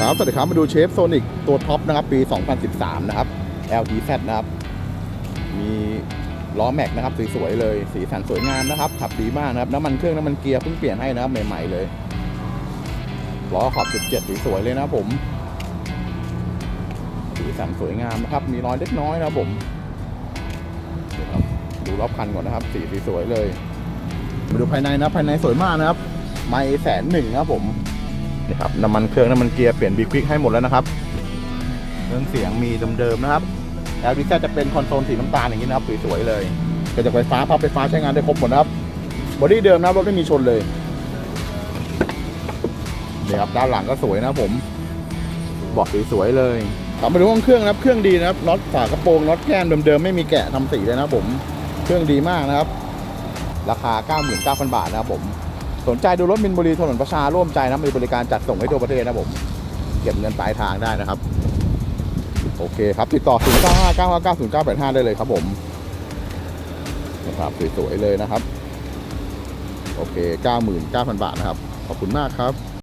ครับสวัสดีครับมาดูเชฟโซนิกตัวท็อปนะครับปี 2013 นะครับ LTZ นะครับ มีล้อแม็กนะครับสวยๆเลย สีสันสวยงามนะครับ ขับดีมากนะครับ น้ำมันเครื่องน้ำมันเกียร์เพิ่งเปลี่ยนให้นะครับใหม่ๆเลยล้อขอบ 17สีสวยเลยนะผม สีสันสวยงามนะครับ มีรอยเล็กน้อยนะผมดูรอบคันก่อนนะครับ สีสวยๆเลย มาดูภายในนะภายในสวยมากนะครับ ไม่แสนหนึ่งนะครับผม นี่ครับน้ำมันเครื่องน้ำมันเกียร์เปลี่ยนบีควิกให้หมดแล้วนะครับเครื่องเสียงมีเดิมๆนะครับ l d z จะเป็นคอนโซลสีน้ำตาลอย่างนี้นะครับสวยๆเลยกระจกไฟฟ้าพับไฟฟ้าใช้งานได้ครบหมดนะครับบอดี้เดิมนะรถไม่มีชนเลยนี่ครับด้านหลังก็สวยนะครับผมบาะสวยๆเลยกลับมาดูห้องเครื่องนะครับ เครื่องดีนะครับน็อตฝากระโปรงน็อตแก้มเดิมๆไม่มีแกะทำสีเลยนะผม เครื่องดีมากนะครับ ราคา 99,000 บาทนะครับผม สนใจดูรถมินบุรีถนนประชาร่วมใจนะมีบริการจัดส่งให้ทั่วประเทศนะผม เก็บเงินปลายทางได้นะครับ โอเคครับ ติดต่อ 0 9 5 9 5 9 0 9 8 5 ได้เลยครับผมนะครับสวยๆเลยนะครับ โอเค 99,000 บาทนะครับ ขอบคุณมากครับ